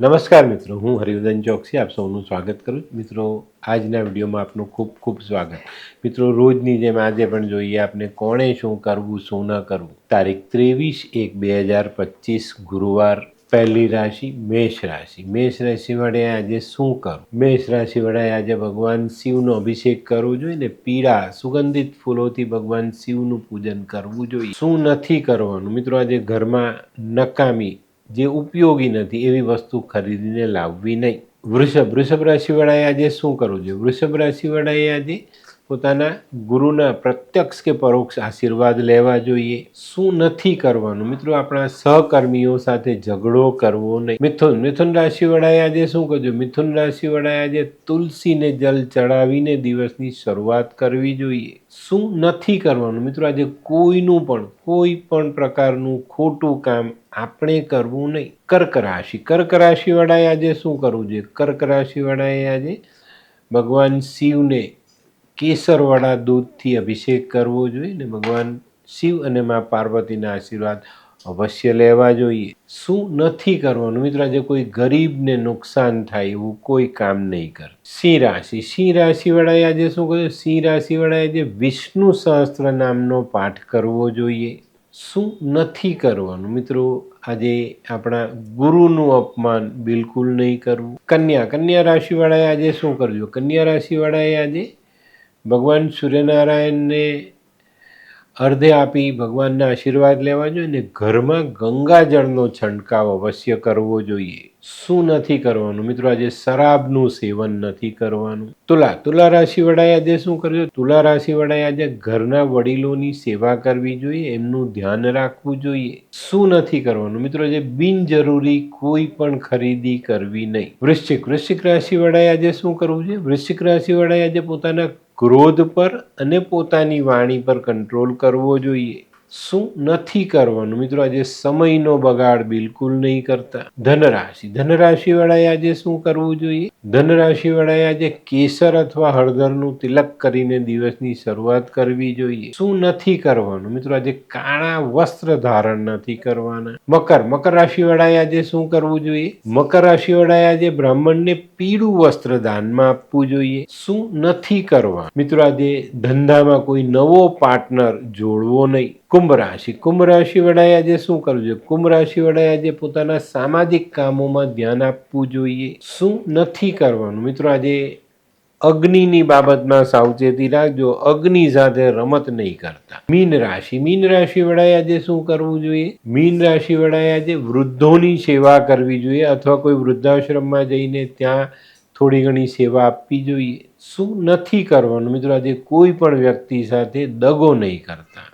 નમસ્કાર મિત્રો, હું હરિવર્ધન ચોકસી, આપ સૌનું સ્વાગત કરું. મિત્રો, આજના વિડીયોમાં આપનું ખૂબ ખૂબ સ્વાગત. મિત્રો, રોજની જેમ આજે પણ જોઈએ આપને કોણે શું કરવું, શું ન કરવું. તારીખ ત્રેવીસ એક બે હજાર પચીસ, ગુરુવાર, પહેલી રાશિ, મેષ રાશિ. મેષ રાશિ વડે આજે શું કરવું? મેષ રાશિ વડે આજે ભગવાન શિવનો અભિષેક કરવો જોઈએ ને પીળા, સુગંધિત ફૂલોથી ભગવાન શિવનું પૂજન કરવું જોઈએ. શું નથી કરવાનું? મિત્રો, આજે ઘરમાં નકામી જે ઉપયોગી નથી એવી વસ્તુ ખરીદીને લાવવી નહીં. વૃષભ વૃષભ રાશિવાળાએ આજે શું કરવું જોઈએ? વૃષભ રાશિવાળાએ આજે પોતાના ગુરુના પ્રત્યક્ષ કે પરોક્ષ આશીર્વાદ લેવા જોઈએ. શું નથી કરવાનું? મિત્રો, આપણા સહકર્મીઓ સાથે ઝઘડો કરવો નહીં. મિથુન મિથુન રાશિવાળાએ આજે શું કરજો મિથુન રાશિવાળાએ આજે તુલસીને જલ ચડાવીને દિવસની શરૂઆત કરવી જોઈએ. શું નથી કરવાનું? મિત્રો, આજે કોઈનું પણ, કોઈ પણ પ્રકારનું ખોટું કામ આપણે કરવું નહીં. કર્ક રાશિ. કર્ક રાશિવાળાએ આજે શું કરવું જોઈએ? કર્ક રાશિવાળાએ આજે ભગવાન શિવને કેસરવાળા દૂધથી અભિષેક કરવો જોઈએ ને ભગવાન શિવ અને મા પાર્વતીના આશીર્વાદ અવશ્ય લેવા જોઈએ. શું નથી કરવાનું? મિત્રો, આજે કોઈ ગરીબને નુકસાન થાય એવું કોઈ કામ નહીં કરે. સિંહ રાશિ. સિંહ રાશિવાળાએ આજે શું કર્યું? સિંહ રાશિવાળાએ આજે વિષ્ણુ સહસ્ત્ર નામનો પાઠ કરવો જોઈએ. શું નથી કરવાનું? મિત્રો, આજે આપણા ગુરુનું અપમાન બિલકુલ નહીં કરવું. કન્યા કન્યા રાશિવાળાએ આજે શું કરજો? કન્યા રાશિવાળાએ આજે ભગવાન સૂર્યનારાયણને અર્ધે આપી ભગવાનના આશીર્વાદ લેવા જોઈએ ને ઘરમાં ગંગાજળનો છંટકાવ અવશ્ય કરવો જોઈએ. શું નથી કરવાનું? મિત્રો, આજે શરાબનું સેવન નથી કરવાનું. તુલા તુલા રાશિ વડાએ આજે શું કરજો તુલા રાશિ વડાએ આજે ઘરના વડીલોની સેવા કરવી જોઈએ, એમનું ધ્યાન રાખવું જોઈએ. શું નથી કરવાનું? મિત્રો, આજે બિનજરૂરી કોઈ પણ ખરીદી કરવી નહીં. વૃશ્ચિક વૃશ્ચિક રાશિ વડાએ આજે શું કરવું છે વૃશ્ચિક રાશિ વડાએ આજે પોતાના ક્રોધ પર અને પોતાની વાણી પર કંટ્રોલ કરવો જોઈએ. શું નથી કરવાનું? મિત્રો, આજે સમયનો બગાડ બિલકુલ નહીં કરતા. ધનરાશિ. ધનરાશિ વાળાએ આજે શું કરવું જોઈએ? ધનરાશિ વાળાએ આજે કેસર અથવા હળદરનું તિલક કરીને દિવસની શરૂઆત કરવી જોઈએ. શું નથી કરવાનું? મિત્રો, આજે કાળા વસ્ત્ર ધારણ નથી કરવાના. મકર. મકર રાશિ વાળાએ આજે શું કરવું જોઈએ? મકર રાશિ વાળાએ આજે બ્રાહ્મણને પીળું વસ્ત્ર દાનમાં આપવું જોઈએ. શું નથી કરવા મિત્રો, આજે ધંધામાં કોઈ નવો પાર્ટનર જોડવો નહીં. કુંભ રાશિ કુંભ રાશિ વડાએ આજે શું કરવું જોઈએ? કુંભ રાશિ વડાએ આજે પોતાના સામાજિક કામોમાં ધ્યાન આપવું જોઈએ. શું નથી કરવાનું? મિત્રો, આજે અગ્નિની બાબતમાં સાવચેતી રાખજો. અગ્નિ સાથે રમત નહીં કરતા. મીન રાશિ. મીન રાશિ વડાએ આજે શું કરવું જોઈએ? મીન રાશિ વડાએ આજે વૃદ્ધોની સેવા કરવી જોઈએ અથવા કોઈ વૃદ્ધાશ્રમમાં જઈને ત્યાં થોડી ઘણી સેવા આપવી જોઈએ. શું નથી કરવાનું? મિત્રો, આજે કોઈ પણ વ્યક્તિ સાથે દગો નહીં કરતા.